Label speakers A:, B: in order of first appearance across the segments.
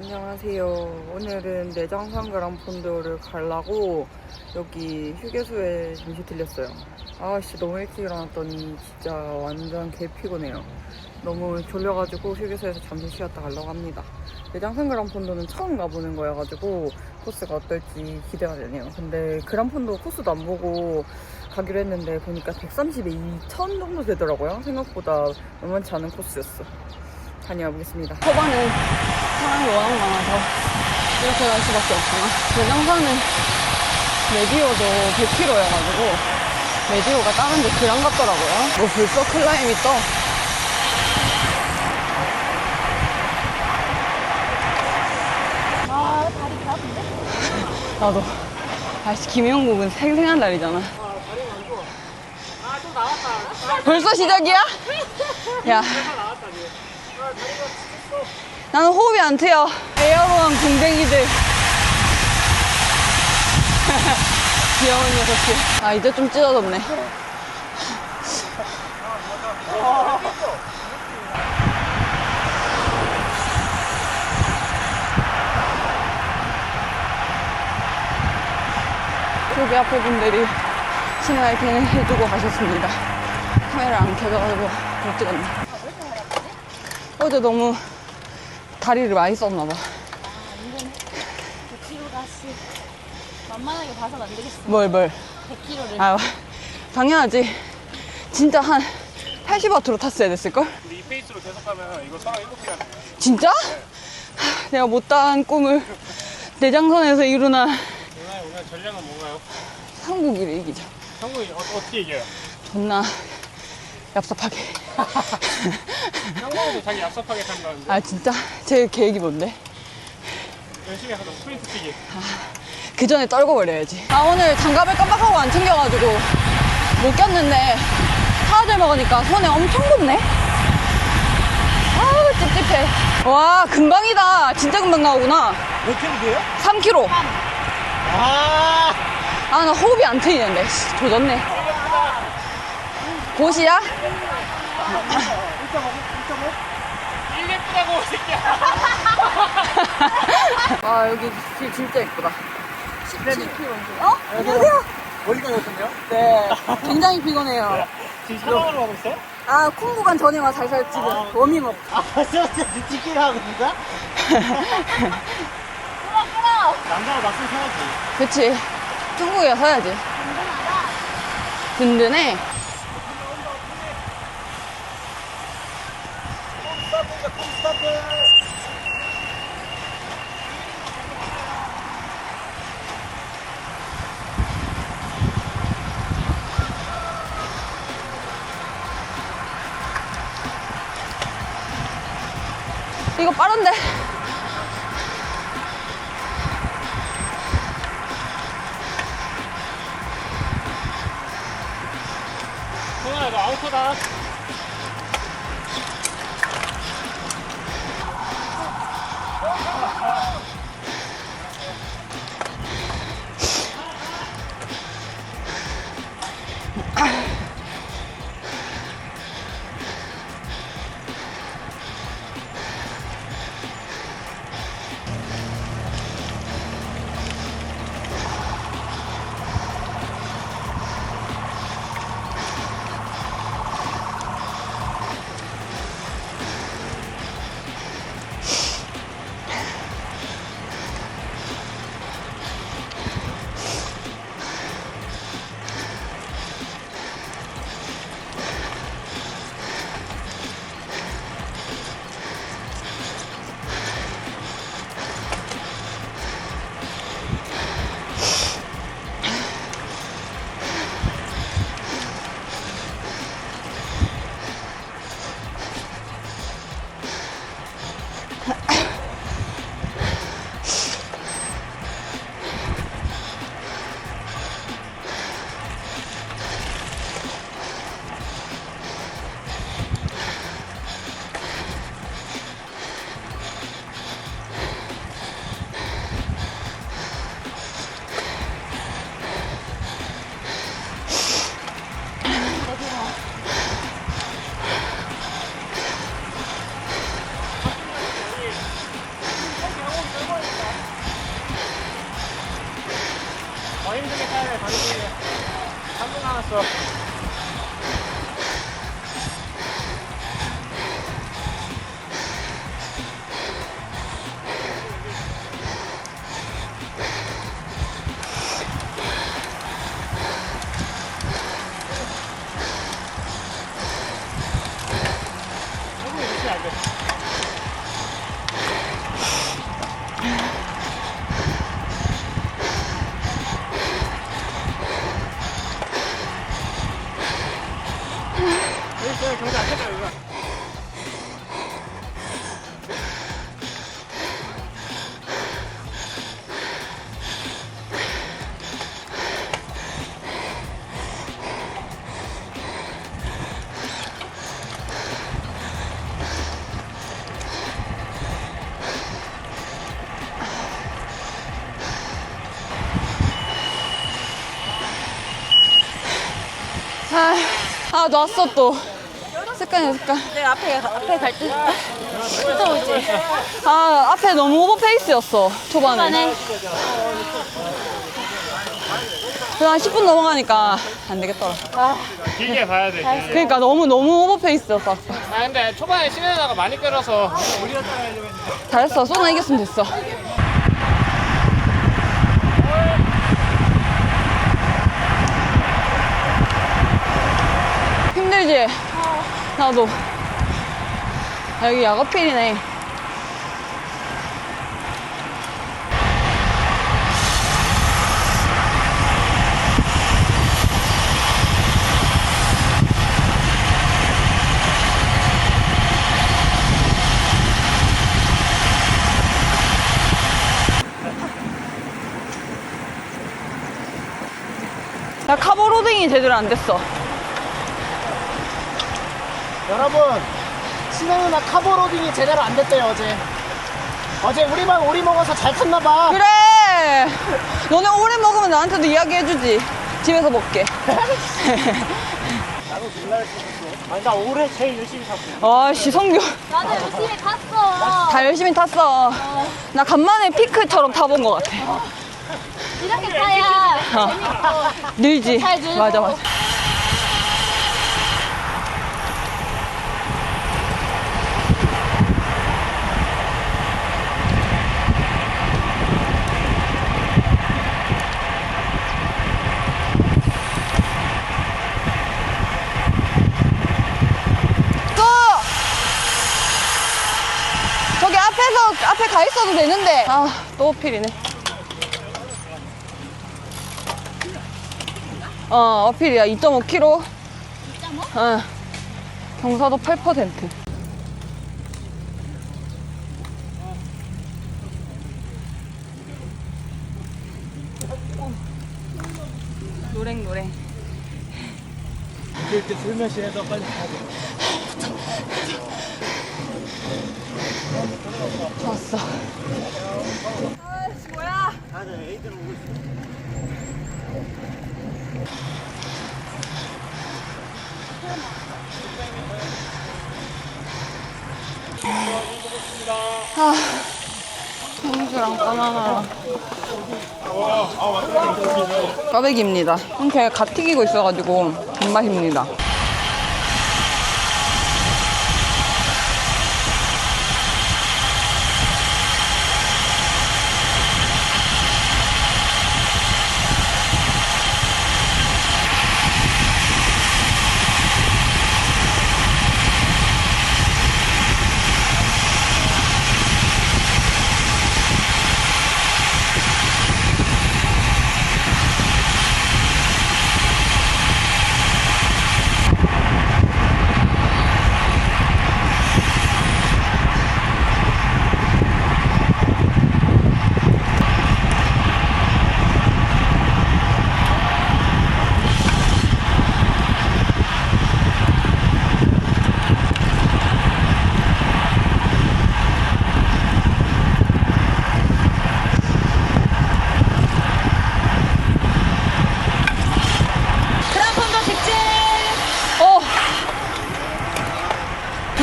A: 안녕하세요. 오늘은 내장산 그랑폰도를 가려고 여기 휴게소에 잠시 들렸어요. 아씨 너무 일찍 일어났더니 진짜 완전 개 피곤해요. 너무 졸려가지고 휴게소에서 잠시 쉬었다 가려고 합니다. 내장산 그랑폰도는 처음 가보는 거여가지고 코스가 어떨지 기대가 되네요. 근데 그랑폰도 코스도 안 보고 가기로 했는데 보니까 130에 2천 정도 되더라고요. 생각보다 만만치 않은 코스였어. 다녀와 보겠습니다.
B: 초반에 사람이 워낙 많아서 이렇게 갈 수밖에 없구나. 대장산은 메디오도 100km여가지고 메디오가 다른 데 그랑 같더라고요. 뭐 벌써 클라임이 떠.
C: 아, 다리 배 아픈데?
B: 나도. 아씨, 김영국은 생생한 날이잖아. 벌써 시작이야? 야. 나는 호흡이 안 트여. 에어로한 궁뎅이들. 귀여운 녀석들. 아, 이제 좀 찢어졌네. 여기 앞에 분들이 스마이팅을 해주고 가셨습니다. 카메라 안 켜져가지고 못 찍었네. 어제 너무 다리를 많이 썼나봐.
C: 아, 이건 100kg가 씨. 만만하게 봐선 안 되겠어.
B: 뭘, 뭘.
C: 100kg를.
B: 아, 당연하지. 진짜 한 80와트로 탔어야 됐을걸?
D: 근데 이 페이스로 계속 가면 이거 사람 7개 하네.
B: 진짜? 하, 내가 못다한 꿈을 내장선에서 이루나
D: 오늘, 오늘 전략은 뭔가요?
B: 한국이를 이기자.
D: 한국이 어, 어떻게 이겨요?
B: 존나 얍삽하게.
D: 한국에도 자기 얍삽하게 산다는데
B: 아, 진짜? 제 계획이 뭔데?
D: 열심히 하자 스프린트 뛰기
B: 그 전에 떨궈버려야지. 아, 오늘 장갑을 깜빡하고 안 챙겨가지고 못 꼈는데 사과들 먹으니까 손에 엄청 붓네? 아우, 찝찝해. 와, 금방이다. 진짜 금방 나오구나.
D: 몇 킬로예요?
B: 3kg.
D: 아
B: 아, 나 호흡이 안 트이는데. 씨, 조졌네. 보시야?
D: 1 예쁘다고 이 새끼야
B: 아, 여기 길 진짜 예쁘다. 17km. 어?
D: 안녕하세요 머리가 어떤데요?
B: 네. 굉장히 피곤해요.
D: 지금 촬영하러 가고 있어요?
B: 아, 콩구간 전에 와 살살 지금 워밍업.
D: 아 진짜 미치게 하고 있다? 남자가 막상 생각지
B: 그치. 중국에 서야지. 든든해. 이거 빠른데?
D: 성현아 너 아웃하다
B: 아 놨어 또. 습관이야 습관.
C: 내 앞에 앞에 갈 때. 또 오지.
B: 아 앞에 너무 오버페이스였어 초반에.
C: 초반에.
B: 그한 10분 넘어가니까 안 되겠더라.
D: 길게 봐야 돼. 이제.
B: 그러니까 너무 너무 오버페이스였어. 아까.
D: 아, 근데 초반에 시내나가 많이 끌어서.
B: 잘했어. 소나 이겼으면 됐어. 힘들지? 나도. 여기 야거필이네. 나 카보 로딩이 제대로 안 됐어.
E: 여러분 신혜 누나 카보로딩이 제대로 안 됐대요 어제 어제 우리만 오리 먹어서 잘 탔나봐
B: 그래! 너네 오래 먹으면 나한테도 이야기해주지. 집에서 먹게.
D: 아니, 나 올해 제일 열심히 탔어.
B: 아씨, 성규.
C: 나도 열심히 갔어.
B: 다 열심히 탔어. 나 간만에 피크처럼 타본 것 같아.
C: 이렇게 타야
B: 어.
C: 재밌고.
B: 늘지.
C: 잘 늘고.
B: 맞아, 맞아. 또! 앞에서, 앞에 가 있어도 되는데. 아, 또 어필이네. 어, 어필이야. 2.5kg. 2.5? 어. 경사도 8%. 노랭노랭.
D: 술며시 해서 빨리 가야 돼.
B: 좋았어.
D: 애들 오고 있어.
B: 홍주랑 바나나랑. 꽈배기입니다. 이렇게 갓 튀기고 있어가지고 단맛입니다.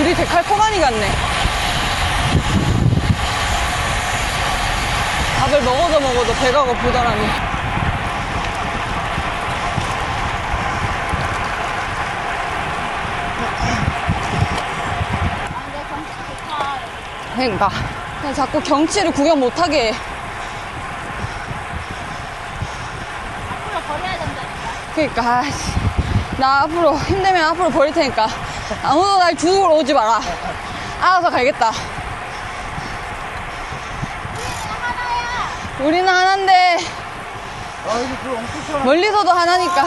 B: 둘이 데칼 포만이 같네. 밥을 먹어도 먹어도 배가 고프다라니. 그러니까 자꾸 경치를 구경 못하게
C: 앞으로 버려야 된다니까.
B: 그러니까 나 앞으로 힘들면 앞으로 버릴 테니까 아무도 날 주우러 오지 마라 알아서 가겠다 우리는 하나인데
E: 아 엄청
B: 멀리서도 하나니까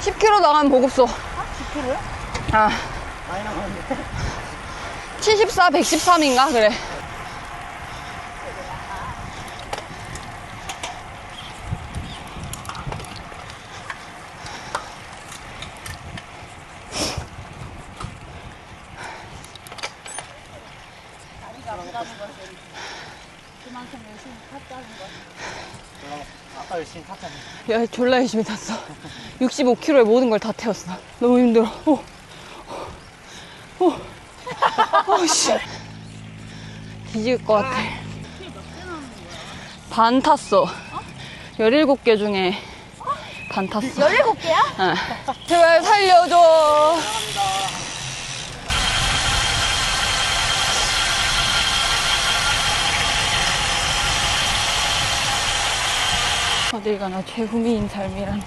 B: (10km) 나가면 보급소
E: 10km요?
B: 아
E: 많이 나가는데
B: 74, 113인가? 그래.
C: 그만큼 열심히 탔다는
E: 열심히 탔잖아요
B: 야, 졸라 열심히 탔어. 65km에 모든 걸 다 태웠어. 너무 힘들어. 오. 오. 오, 씨. 뒤질 것 같아. 반 탔어. 17개 중에 반 탔어.
C: 17개야?
B: 응. 제발 살려줘. 어딜 가나 최후미인 삶이란.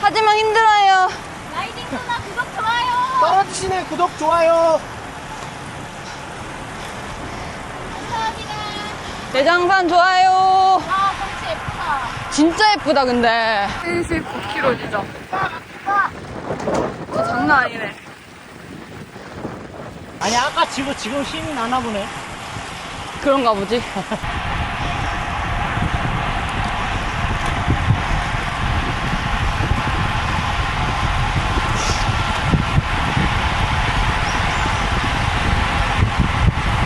B: 하지만 힘들어요.
C: 라이딩 누나 구독 좋아요.
E: 떨어지시네 구독 좋아요
C: 감사합니다.
B: 대장산 좋아요. 진짜 예쁘다 근데. 79kg 지점 진짜 장난 아니네.
E: 아니 아까 지금 지금 힘이 나나 보네.
B: 그런가 보지.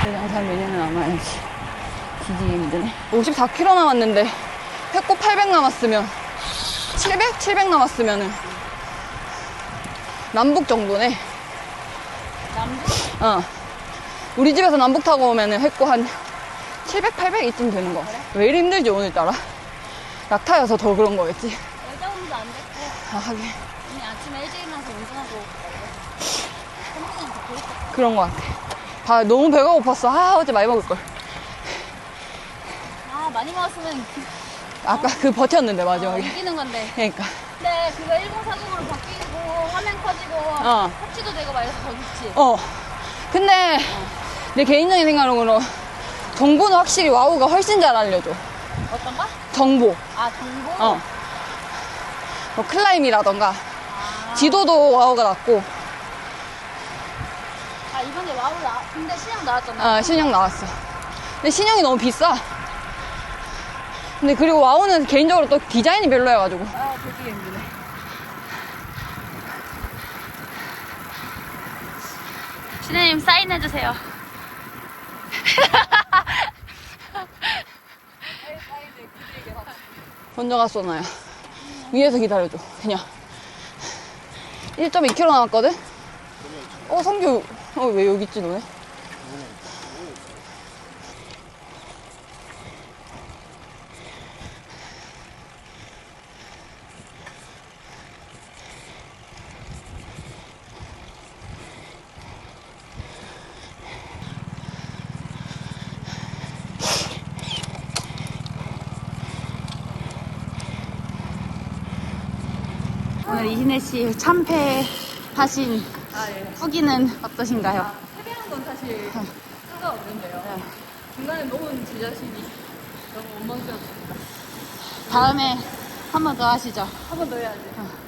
B: 대장산 내년에 남아야지 뒤지기 힘드네. 54km 남았는데 배꼽 800 남았으면 700? 700 남았으면은 남북 정도네
C: 남부?
B: 어. 우리 집에서 남북 타고 오면은 했고 한 700, 800 이쯤 되는 거. 같아. 왜 이리 힘들지 오늘따라? 약타여서 더 그런 거겠지.
C: 여자 운도 안 됐고.
B: 아, 하긴
C: 오늘 아침에 일찍 일어나서 운전하고 캠핑장.
B: 그런 거 같아. 아, 너무 배가 고팠어. 아, 어제 많이 먹을 걸.
C: 아, 많이 먹었으면
B: 아까 그 버텼는데
C: 어,
B: 마지막에.
C: 이기는 건데.
B: 그러니까.
C: 근데 그거 1040으로 바뀌고 화면 커지고
B: 어.
C: 터치도 되고 막 이래서 더 좋지.
B: 어. 근데 내 개인적인 생각으로 정보는 확실히 와우가 훨씬 잘 알려줘.
C: 어떤 거?
B: 정보.
C: 아, 정보?
B: 어. 뭐 클라임이라던가
C: 아,
B: 지도도 와우가 낫고
C: 아, 이번에 와우 나, 근데 신형 나왔잖아.
B: 아, 신형 나왔어. 근데 신형이 너무 비싸. 근데 그리고 와우는 개인적으로 또 디자인이 별로여가지고.
C: 아, 보기 힘드네. 신혜님 사인해주세요.
B: 먼저 갔어, 나야. 위에서 기다려줘, 그냥. 1.2km 남았거든? 어, 성규, 어, 왜 여기 있지, 너네?
C: 오늘 이신혜 씨 참패 하신 후기는 어떠신가요?
B: 해배한 건 사실 상관없는데요. 중간에 놓은 제 자신이 너무 원망스럽습니다.
C: 다음에 한 번 더 하시죠.
B: 한 번 더 해야지. 내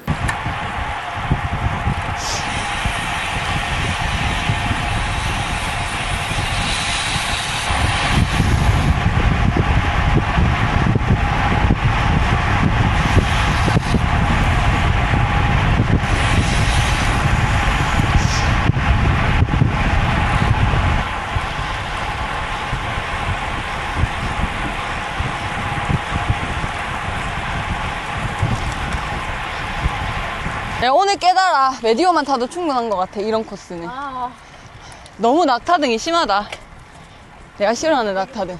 B: 가 오늘 깨달아. 메디오만 타도 충분한 것 같아. 이런 코스는.
C: 아,
B: 너무 낙타등이 심하다. 내가 싫어하는 낙타등.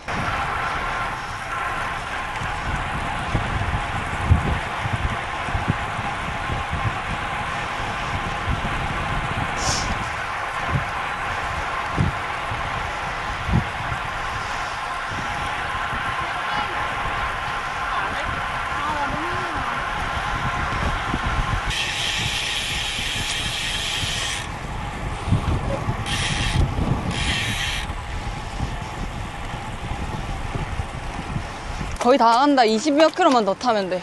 B: 거의 다 간다. 20몇 킬로만 더 타면 돼.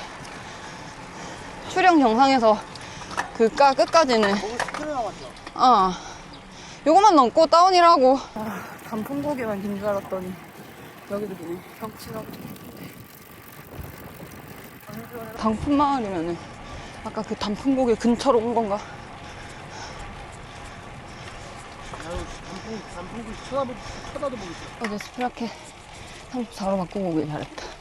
B: 출영 정상에서 그까 끝까지는. 어. 요거만 넘고 다운이라고.
A: 아, 단풍고개만 긴 줄 알았더니 여기도 그냥 벽치라고
B: 단풍 마을이면은 아까 그 단풍고개 근처로 온 건가?
E: 단풍, 단풍 쳐다보, 쳐다도 보기 싫어.
B: 어제 스프라켓 34로 바꾸고 오길 잘했다.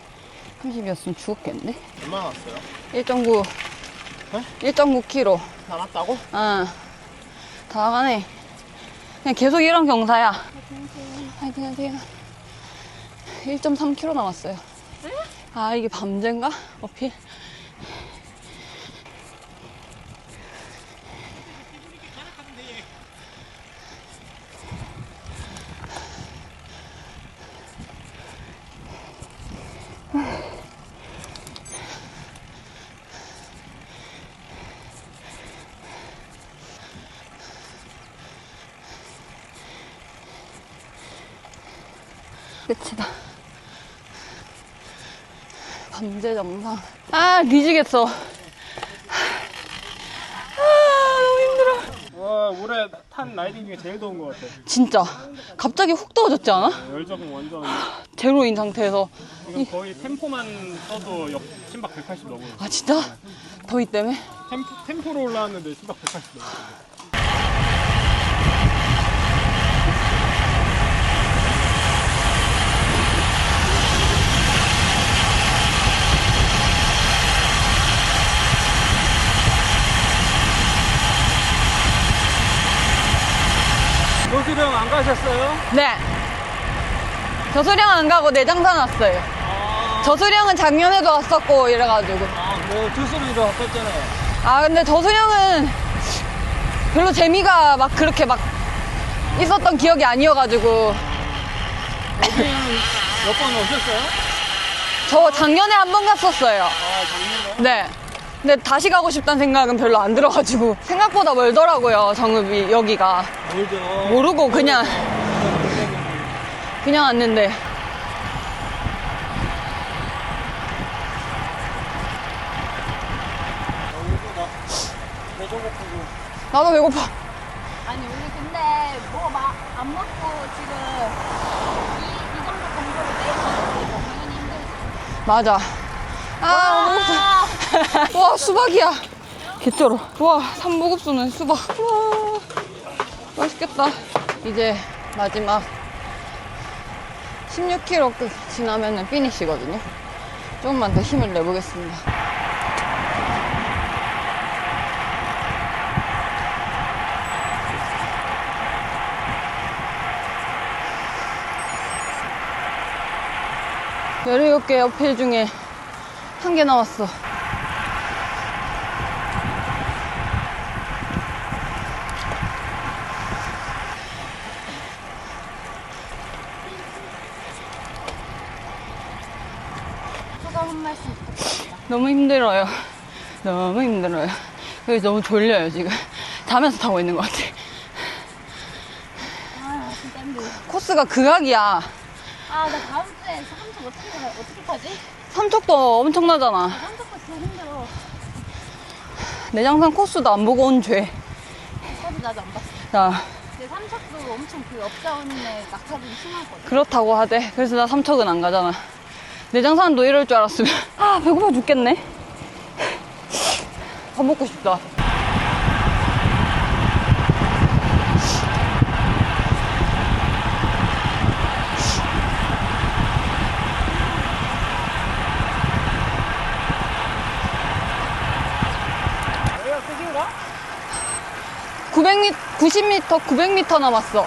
B: 30이었으면 죽었겠는데?
E: 얼마 나 왔어요?
B: 1.9.
E: 네?
B: 1.9km.
E: 다 왔다고?
B: 어. 다 가네. 그냥 계속 이런 경사야. 화이팅 하세요. 1.3km 남았어요. 아, 이게 밤젠가? 어필? 끝이다. 밤제 정상. 아, 뒤지겠어. 아, 너무 힘들어.
D: 와 올해 탄 라이딩 중에 제일 더운 것 같아.
B: 진짜. 갑자기 훅 더워졌지 않아?
D: 열적은 완전
B: 제로인 상태에서.
D: 지금 거의 템포만 써도 역 심박 180 넘어요.
B: 아, 진짜? 더위 때문에?
D: 템포, 템포로 올라왔는데 심박 180 넘어 수령 안 가셨어요?
B: 네. 저 수령 안 가고 내장산 왔어요. 저수령은 작년에도 왔었고, 이래가지고.
D: 아, 뭐 두수리도 왔었잖아요.
B: 아 근데 저 수령은 별로 재미가 막 그렇게 막 있었던 기억이 아니어가지고
D: 여기는 몇 번 오셨어요?
B: 저 작년에 한 번 갔었어요.
D: 아, 작년에?
B: 네. 근데 다시 가고 싶다는 생각은 별로 안 들어가지고 생각보다 멀더라고요 정읍이 여기가
D: 멀죠.
B: 모르고 그냥 그냥 왔는데 나도 배고파
C: 아니 우리 근데 뭐막안 먹고 지금 이, 이 정도 정도로 내일 먹으니까 당연히 힘들지.
B: 맞아 아 너무 와 수박이야. 개쩔어. 와 삼보급 수는 수박. 와 맛있겠다. 이제 마지막 16km 끝 지나면은 피니시거든요. 조금만 더 힘을 내보겠습니다. 열일곱 개 어필 중에 한 개 나왔어.
C: 소감 한 말씀 부탁드립니다.
B: 너무 힘들어요. 너무 힘들어요. 그래서 너무 졸려요, 지금. 자면서 타고 있는 것 같아.
C: 아 진짜 힘들어.
B: 코스가 극악이야.
C: 아 나 다음 주에 삼척 어떻게 가- 어떻게 타지?
B: 삼척도 엄청나잖아.
C: 삼척도 진짜 힘들어.
B: 내장산 코스도 안 보고 온 죄.
C: 저도 나도 안 봤어.
B: 자,
C: 근데 삼척도 엄청 그 업다운에 낙차들이 심하거든.
B: 그렇다고 하대. 그래서 나 삼척은 안 가잖아. 내장산도 이럴 줄 알았으면. 아, 배고파 죽겠네. 밥 먹고 싶다.
D: 내가 쓰기인가?
B: 900m, 90m, 900m 남았어.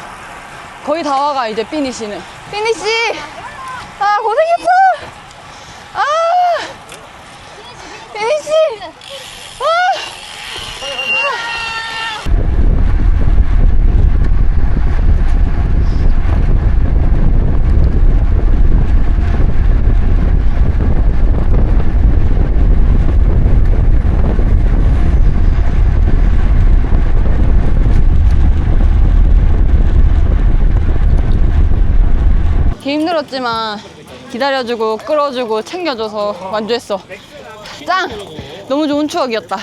B: 거의 다 와가, 이제 피니시는. 피니시! 아, 고생했어! 아! 피니시! 아! 개 힘들었지만 기다려주고 끌어주고 챙겨줘서 완주했어. 짱! 너무 좋은 추억이었다.